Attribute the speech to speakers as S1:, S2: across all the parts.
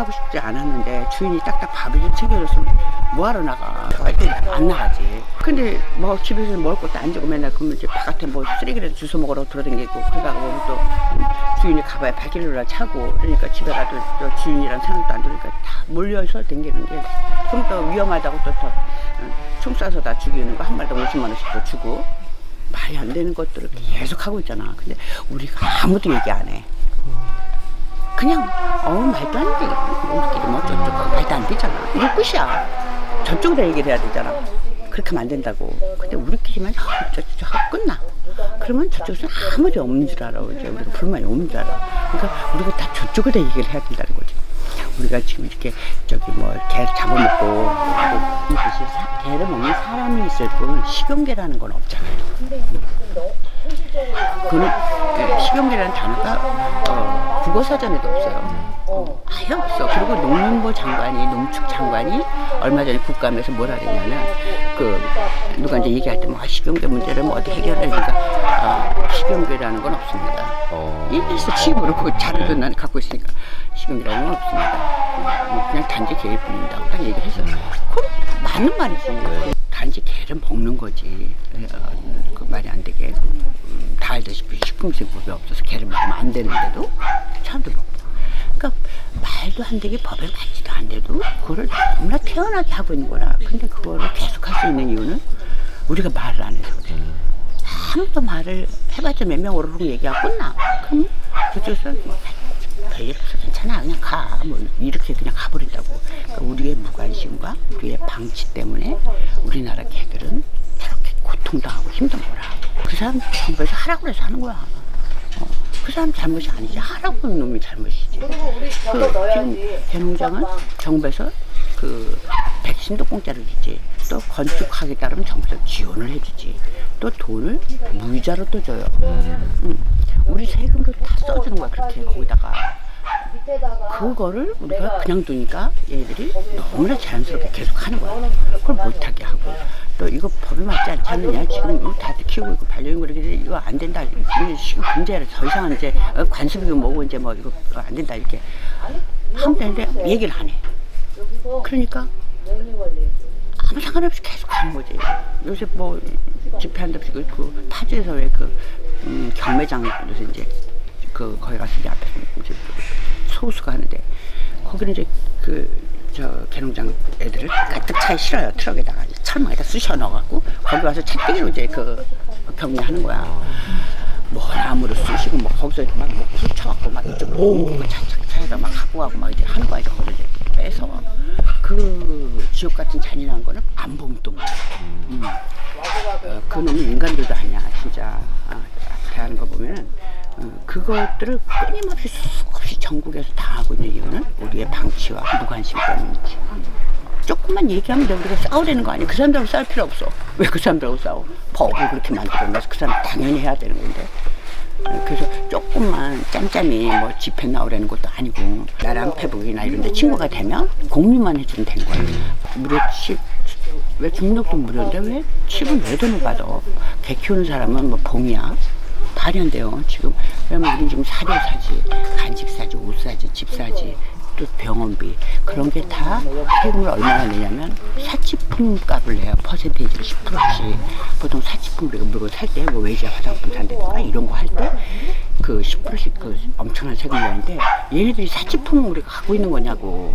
S1: 하고 싶지 않았는데 주인이 딱딱 밥을 좀 챙겨줬으면 뭐하러 나가? 절대 안 나가지. 근데 뭐 집에서 먹을 것도 안 주고 맨날 그러면 이제 바깥에 뭐 쓰레기라도 주워 먹으러 돌아다니고 그러다가 보면 또 음, 주인이 가봐야 발길로라 차고 그러니까 집에 가도 또 주인이란 생각도 안 들으니까 다 몰려서 댕기는 게 그럼 또 위험하다고 또총 쏴서 다 죽이는 거 한 마리당 50만 원씩 또 주고 말이 안 되는 것들을 계속 하고 있잖아. 근데 우리가 아무도 얘기 안해 그냥 어우 말도 안 돼. 우리끼리 뭐 어쩌고 말도 안 되잖아. 이게 끝이야. 저쪽으로 얘기를 해야 되잖아. 그렇게 하면 안 된다고. 근데 우리끼리만 저저저 하고 끝나. 그러면 저쪽에서 아무 리 없는 줄 알아. 이제 우리가 불만이 없는 줄 알아. 그러니까 우리가 다 저쪽으로 얘기를 해야 된다는 거지. 우리가 지금 이렇게 저기 뭐 개 잡아먹고 사- 개를 먹는 사람이 있을 뿐 식용개라는 건 없잖아요. 그는 예, 식용개라는 단어가 어, 국어사전에도 없어요. 어, 아예 없어. 그리고 농림부 장관이 농축 장관이 얼마 전에 국감에서 뭐라 그랬냐면 그 누가 이제 얘기할 때뭐 아, 식용개 문제를 뭐 어떻게 해결하니까 아, 식용개라는 건 없습니다.
S2: 어.
S1: 얘기했어 지금으로 그 자료도 난 갖고 있으니까 식용개라는 건 없습니다. 그냥 단지 뿐입니다. 딱 얘기를 했어. 그럼 맞는 말이지. 단지 개를 먹는 거지. 어, 그 말이 안 되게. 음, 다 알다시피 식품생법이 없어서 개를 먹으면 안 되는데도 사람들 먹고. 그러니까 말도 안 되게 법에 맞지도 않는데도 그거를 너무나 태연하게 하고 있는 거라. 근데 그거를 계속 할 수 있는 이유는 우리가 말을 안 해서 그래. 아무도 말을 해봤자 몇 명 오르륵 얘기하고 끝나. 그럼 그쪽에서 뭐 별일 없어 괜찮아 그냥 가. 뭐 이렇게 그냥 가버린다고. 그러니까 우리의 무관심과 우리의 방치 때문에 우리나라 개들은 저렇게 고통당하고 힘든 거라. 그 사람 정부에서 하라고 해서 하는 거야. 어, 그 사람 잘못이 아니지. 하라고 하는 놈이 잘못이지. 그 지금 개농장은 정부에서 그 백신도 공짜로 주지. 또 건축하게 따르면 정부에서 지원을 해주지. 또 돈을 무이자로 또 줘요. 응. 우리 세금도 다 써주는 거야. 그렇게 거기다가. 그거를 우리가 그냥 두니까 얘들이 너무나 자연스럽게 계속 하는 거야. 그걸 못하게 하고. 또 이거 법에 맞지 않지 않느냐. 지금 이거 다들 키우고 있고 반려인 그러기 이거 안 된다. 이게 지금 문제라 더 이상은 이제 어, 관습이고 뭐고 이제 뭐 이거 안 된다 이렇게 하면 되는데 얘기를 안 해. 그러니까 아무 상관없이 계속 가는 거지. 요새 뭐 집회 한답시고 그 파주에서 왜그 음, 경매장에서 이제 그 거기 가서 이제 앞에서 이제 소수가 하는데 거기는 이제 그 저 개농장 애들을 가득 차에 실어요 트럭에다가 철망에다 쑤셔 넣어갖고 거기 와서 채떼기로 이제 그 경매하는 거야. 뭐 나무를 쑤시고 뭐 거기서 막 뭐 훑쳐갖고 막 이쪽으로 옮기고 차차 차에다 막 갖고 가고 막 이제 하는 거야 이제 거기를 이제 빼서 그 지옥 같은 잔인한 거는 안 보면 또. 음. 어, 그놈은 인간들도 아니야 진짜 아, 대하는 거 보면은 어, 그것들을 끊임없이 수 없이 전국에서 당하고 있는 이유는 우리의 방치와 무관심 때문이지. 조금만 얘기하면 돼. 우리가 싸우려는 거 아니야. 그 사람들하고 싸울 필요 없어. 왜 그 사람들하고 싸워? 법을 그렇게 만들어놔서 그 사람 당연히 해야 되는 건데. 어, 그래서 조금만 짬짬이 뭐 집회 나오라는 것도 아니고 나랑 페북이나 이런 데 친구가 되면 공유만 해주면 되는 거야. 무료 칩, 왜 중력도 무료인데 왜 칩은 왜 돈을 받아? 개 키우는 사람은 뭐 봉이야? 말이 안 돼요. 지금 왜냐면 우리 지금 사료 사지, 간식 사지, 옷 사지, 집 사지, 또 병원비 그런 게 다 세금을 얼마나 내냐면 사치품 값을 내요. 퍼센테이지를 10%씩. 보통 사치품 우리가 물건 살 때 뭐 외제 화장품 산다든가 이런 거 할 때 그 10%씩 그 엄청난 세금을 내는데 얘네들이 사치품을 우리가 갖고 있는 거냐고.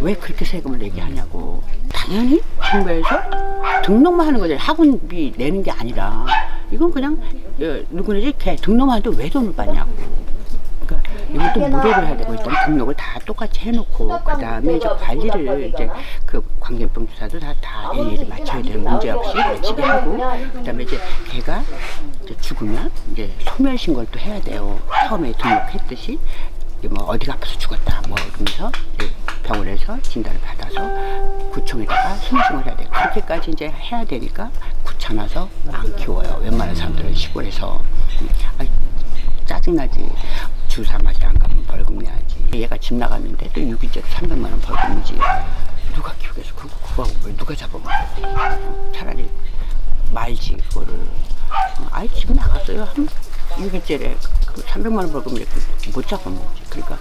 S1: 왜 그렇게 세금을 내게 하냐고. 당연히 정부에서 등록만 하는 거잖아요. 학원비 내는 게 아니라 이건 그냥 어, 누구네지 걔 등록하는데 왜 돈을 받냐고. 그러니까 이것도 무료로 해야 되고 일단 등록을 다 똑같이 해놓고 그 다음에 이제 관리를 이제 그 광견병 주사도 다다 일일이 맞춰야 되는 문제 없이 맞추게 하고 그 다음에 이제 걔가 이제 죽으면 이제 소멸 신고를 또 해야 돼요. 처음에 등록했듯이 뭐 어디가 아파서 죽었다 뭐 그러면서 이제 병원에서 진단을 받아서 구청에다가 신고를 해야 돼. 그렇게까지 이제 해야 되니까 귀찮아서 안 키워요. 웬만한 사람들은 시골에서 아, 짜증나지. 주사 맞으러 안 가면 벌금 내야지. 얘가 집 나갔는데 또 유기죄로 300만 원 벌금이지. 누가 키우겠어? 그거 그거 왜 누가 잡아먹어? 차라리 말지 그거를. 어, 아이 집 나갔어요. 한 유기죄래 그 300만 원 벌금 이렇게 못 잡아먹지. 그러니까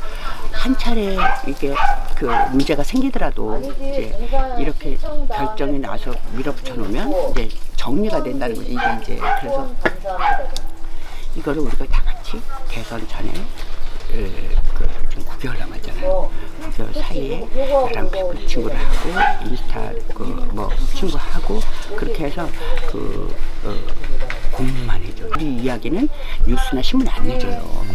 S1: 할한 차례 이게 그 문제가 생기더라도 이제 이렇게 결정이 나서 밀어붙여 놓으면 이제 정리가 된다는 거지 이게 이제 그래서 이거를 우리가 다 같이 대선 전에 그, 그 지금 9개월 남았잖아요. 9개월 사이에 나랑 페이스 친구를 하고 인스타 그 뭐 친구하고 그렇게 해서 그 어, 공유만 해줘. 우리 이야기는 뉴스나 신문에 안 내줘요.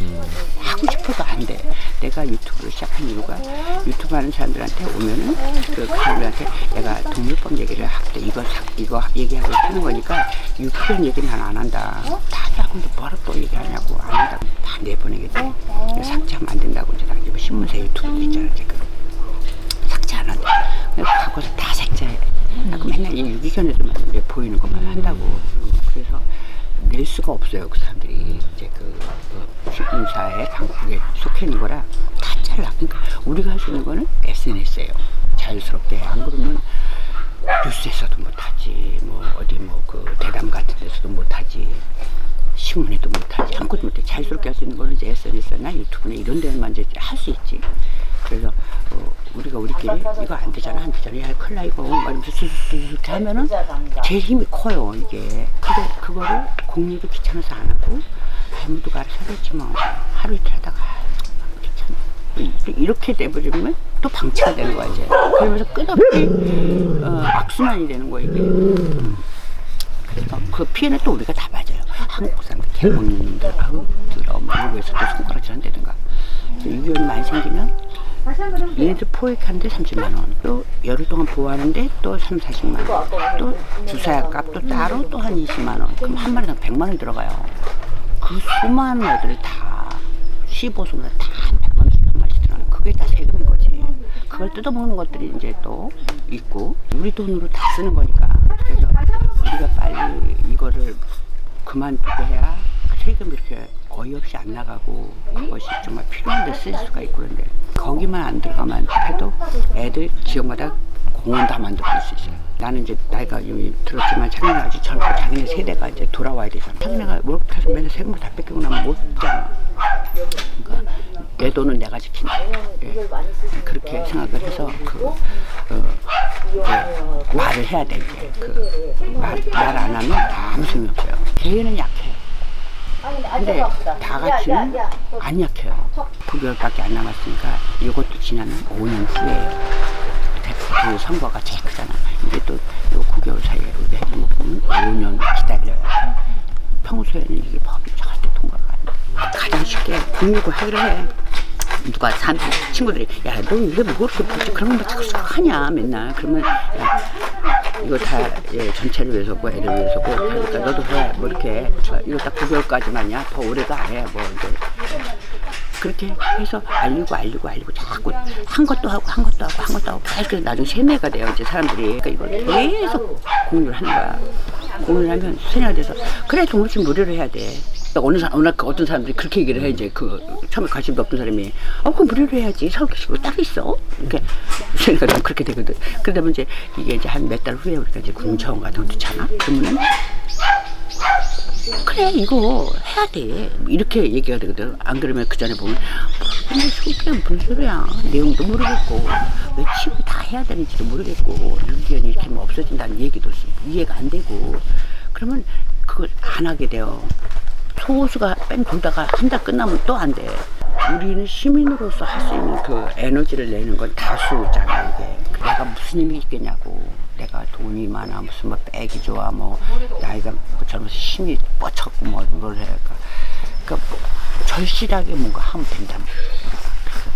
S1: 하고 싶어도 안 돼. 내가 유튜브를 시작한 이유가 유튜브 하는 사람들한테 오면은 그, 그 사람들한테 내가 동물법 얘기를 할때 이거 사- 이거 얘기하고 하는 거니까 유튜브 얘기는 난안 한다. 다 하고 또 얘기하냐고 안 한다고 다 내보내겠대. 삭제하면 안 된다고 이제 나 지금 신문사 유튜브 있잖아 지금. 한다. 바꿔서 다 삭제해. 나그 맨날 이 유기견 애들만 이제 보이는 것만 한다고. 수가 없어요. 그 사람들이 이제 그, 그 신문사의 강국에 속해 있는 거라 다 잘라. 그러니까 우리가 할 수 있는 거는 SNS예요. 자연스럽게 안 그러면 뉴스에서도 못하지. 뭐 어디 뭐 그 대담 같은 데서도 못하지. 신문에도 못하지. 아무것도 못해. 자연스럽게 할 수 있는 거는 이제 SNS나 유튜브나 이런 데만 이제 할 수 있지. 그래서 어, 우리가 우리끼리 이거 안 되잖아, 안 되잖아, 야 큰일 나 이거 말하면서 쑥쑥 이렇게 하면은 제일 힘이 커요 이게. 근데 그거를 공유도 귀찮아서 안 하고 아무도 알아서 하겠지 뭐 하루 이틀 하다가 아, 귀찮아. 이- 이렇게 돼버리면 또 방치가 되는 거야 이제. 그러면서 끝없이 어, 악순환이 되는 거야 이게. 그래서 그 피해는 또 우리가 다 맞아요. 한국 사람들, 개몽님들, 아우, 들어, 뭐, 외국에서 또 손가락질 한다든가. 유기견이 많이 생기면 얘네들 포획하는데 30만 원, 또 열흘 동안 보호하는데 또 3, 40만 원, 또 주사약 값도 따로 또 한 20만 원. 그럼 한 마리당 100만 원이 들어가요. 그 수많은 애들이 다 15수마다 다 100만 원씩 한 마리씩 들어가는 그게 다 세금인 거지. 그걸 뜯어먹는 것들이 이제 또 있고 우리 돈으로 다 쓰는 거니까 그래서 우리가 빨리 이거를 그만두게 해야 세금이 이렇게 어이없이 안 나가고 그것이 정말 필요한 데 쓸 수가 있고 그런데 거기만 안 들어가면 해도 애들 지역마다 공원 다 만들어 줄수 있어요. 나는 이제 나이가 이미 들었지만 자기네 아직 젊고 자기네 세대가 이제 돌아와야 되잖아. 자기네가 월급 타서 맨날 세금을 다 뺏기고 나면 못 살잖아. 그러니까 내 돈은 내가 지킨다. 예. 그렇게 생각을 해서 그 어, 그 말을 해야 돼 이제 그 말 안 하면 아무 소용이 없어요. 개인은 약해. 근데 다 같이는 안 약해요. 9개월밖에 안 남았으니까 이것도 지나면 5년 후에 대통령 선거가 제일 크잖아. 이게 또 요 9개월 사이에 우리 해주면 보면 5년 기다려요. 평소에는 이게 법이 절대 통과가 안 돼. 가장 쉽게 국민고 해결을 해. 누가 사람 친구들이 야 너 이게 뭐 그렇게 그런 거 자꾸 하냐 맨날 그러면 야 이거 다 예, 전체를 위해서고 애를 위해서고 그러니까 너도 해 뭐 이렇게 저 이거 딱 9개월까지만이야. 더 오래가 안해 뭐 이제. 그렇게 해서 알리고 알리고 알리고 자꾸 한 것도 하고 한 것도 하고 한 것도 하고 계속 나중에 세뇌가 돼요 이제 사람들이. 그러니까 이걸 계속 공유를 하는 거야. 공유를 하면 세뇌가 돼서. 그래 동물집 무료로 해야 돼 어느 사 어느 그 어떤 사람들이 그렇게 얘기를 해 이제 그 처음에 관심도 없던 사람이 어그 무료로 해야지. 서울교시고 딱 있어. 이렇게 생각이 좀 그렇게 되거든. 그러다 보면 이제 이게 이제 한 몇 달 후에 우리가 이제 군청 같은 거 듣잖아? 그러면은 그래 이거 해야 돼. 이렇게 얘기가 되거든. 안 그러면 그 전에 보면 근데 그게 무슨 소리야. 내용도 모르겠고 왜 치고 다 해야 되는지도 모르겠고 유기견이 이렇게 뭐 없어진다는 얘기도 이해가 안 되고. 그러면 그걸 안 하게 돼요 소수가 뺑 돌다가 한 달 끝나면 또 안 돼. 우리는 시민으로서 할 수 있는 그 에너지를 내는 건 다수잖아 이게. 내가 무슨 힘이 있겠냐고. 내가 돈이 많아 무슨 뭐 백이 좋아 뭐 나이가 뭐 젊어서 힘이 뻗쳤고 뭐뭘 해야 할까. 그러니까 뭐 절실하게 뭔가 하면 된다. 그래서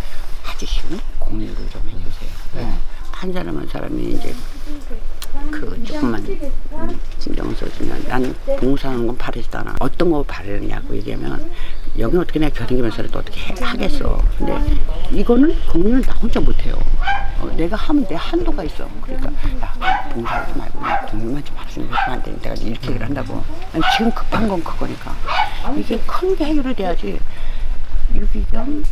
S1: 해주시면 공유를 좀 해주세요. 어. 한 사람 한 사람이 이제 그 조금만 음, 신경 써주면 나는 봉사하는 건 바르지도 않아. 어떤 거 바르냐고 얘기하면 여기는 어떻게 내가 겨드기면서라도 어떻게 해- 하겠어. 근데 이거는 공유는 나 혼자 못해요. 어, 내가 하면 내 한도가 있어. 그러니까 야 봉사하지 말고 그냥 공유만 좀 하시면 안 되는 내가 이렇게 얘기를 한다고. 아니, 지금 급한 건 그거니까. 이게 큰 게 해결이 돼야지 유기견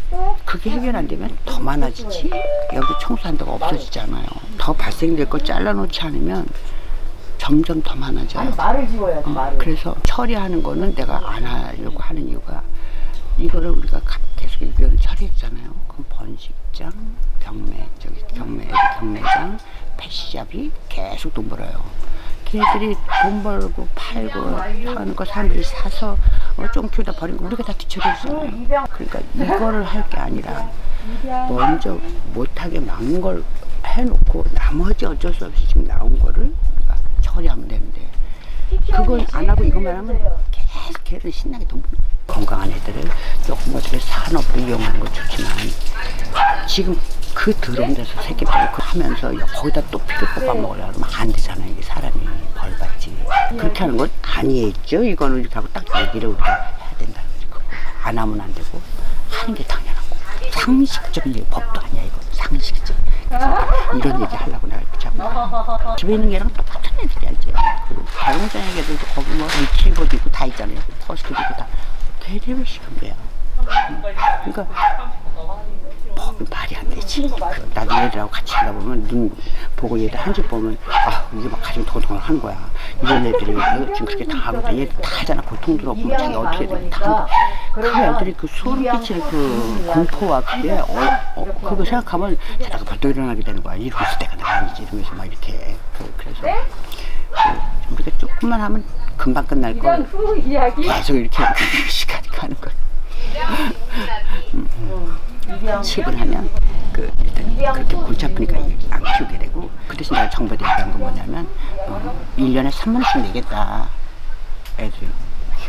S1: 그게 해결 안 되면 더 많아지지 여기 청소한 데가 없어지잖아요 더 발생될 걸 잘라놓지 않으면 점점 더 많아져요
S2: 말을 지워야지
S1: 어,
S2: 말을.
S1: 그래서 처리하는 거는 내가 안 하려고 하는 이유가 이거를 우리가 가- 계속 유기견을 처리했잖아요 그럼 번식 헬스장, 경매, 저기 경매, 경매장, 패시샵이 계속 돈 벌어요. 걔들이 돈 벌고 팔고 하는 거 사람들이 사서 어, 좀 키우다 버린 거 우리가 다 뒤쳐졌잖아요. 그러니까 이거를 할 게 아니라 먼저 못하게 막는 걸 해놓고 나머지 어쩔 수 없이 지금 나온 거를 우리가 처리하면 되는데 그걸 안 하고 이것만 하면 계속 걔를 신나게 돈 벌. 건강한 애들을 조금 어떻게 산업도 이용하는 거 좋지만 지금 그 더러운 데서 새끼들 그 하면서 야, 거기다 또 피를 뽑아 먹으려고 하면 안 되잖아요. 이게 사람이 벌 받지. 그렇게 하는 건 아니겠죠. 이거는 이렇게 하고 딱 얘기를 우리가 해야 된다는 거죠. 안 하면 안 되고 하는 게 당연한 거. 상식적인 얘기, 법도 아니야 이거. 그래서 이런 얘기 하려고 내가 이렇게 자꾸 집에 있는 게랑 똑같은 애들이야 이제. 그 자영장 애들도 거기 뭐 리트리버도 있고 다 있잖아요. 허스키도 있고 다. 걔들이 왜 시간대야. 그러니까 법이 말이 안 되지. 그 나도 얘들하고 같이 하다 보면 눈 보고 얘들 한 집 보면 아 이게 막 가슴이 도동을 하는 거야. 이런 애들이 그 지금 그렇게 다 하고 얘들 다 하잖아. 고통 들어 보면 자기 어떻게 해야 되는지 다 한다. 그 애들이 그 소름 끼칠 그 공포와 그게 어, 어, 그거 생각하면 자다가 벌떡 일어나게 되는 거야. 이러고 때가 내가 아니지 이러면서 막 이렇게 그, 그래서 그, 우리가 조금만 하면 금방 끝날 걸 계속 이렇게 시간이 가는 거야. 칩을 하면 그 일단 그렇게 골치 아프니까 안 키우게 되고 그 대신 내가 정부에 얘기한 건 뭐냐면 어, 1년에 3만 원씩 내겠다. 애들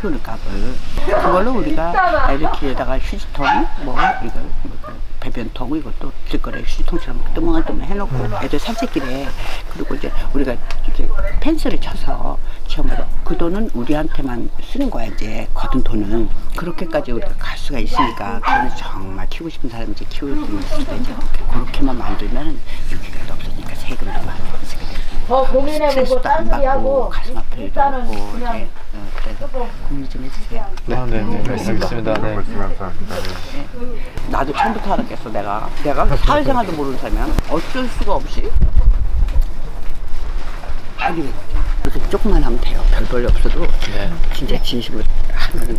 S1: 키우는 값을 그걸로 우리가 애들 길에다가 휴지통 뭐 이거 뭐 배변통 이것도 길거리에 휴지통처럼 뜨문뜨문 해놓고 애들 산책길에 그리고 이제 우리가 이렇게 펜스를 쳐서 지원받아 그 돈은 우리한테만 쓰는 거야 이제. 거둔 돈은. 그렇게까지 우리가 갈 수가 있으니까 그거는 정말 키우고 싶은 사람이 이제 키울 수 있으니까 이제 그렇게, 그렇게만 만들면은 유기가 없어지니까 세금도 많이 쓰게 되고
S2: 더 고민해보고
S1: 받고
S2: 딴소리하고
S1: 가슴 아플
S2: 일단은
S1: 없고
S2: 그냥
S1: 그래서 고민 좀 해주세요.
S3: 아, 네, 네, 알겠습니다. 네.
S1: 나도 처음부터 알았겠어 내가 내가 사회생활도 모르는 사람이야 어쩔 수가 없이 하게 된 거죠. 그렇게 조금만 하면 돼요 별 볼일 없어도
S3: 네.
S1: 진짜 진심으로 하면 돼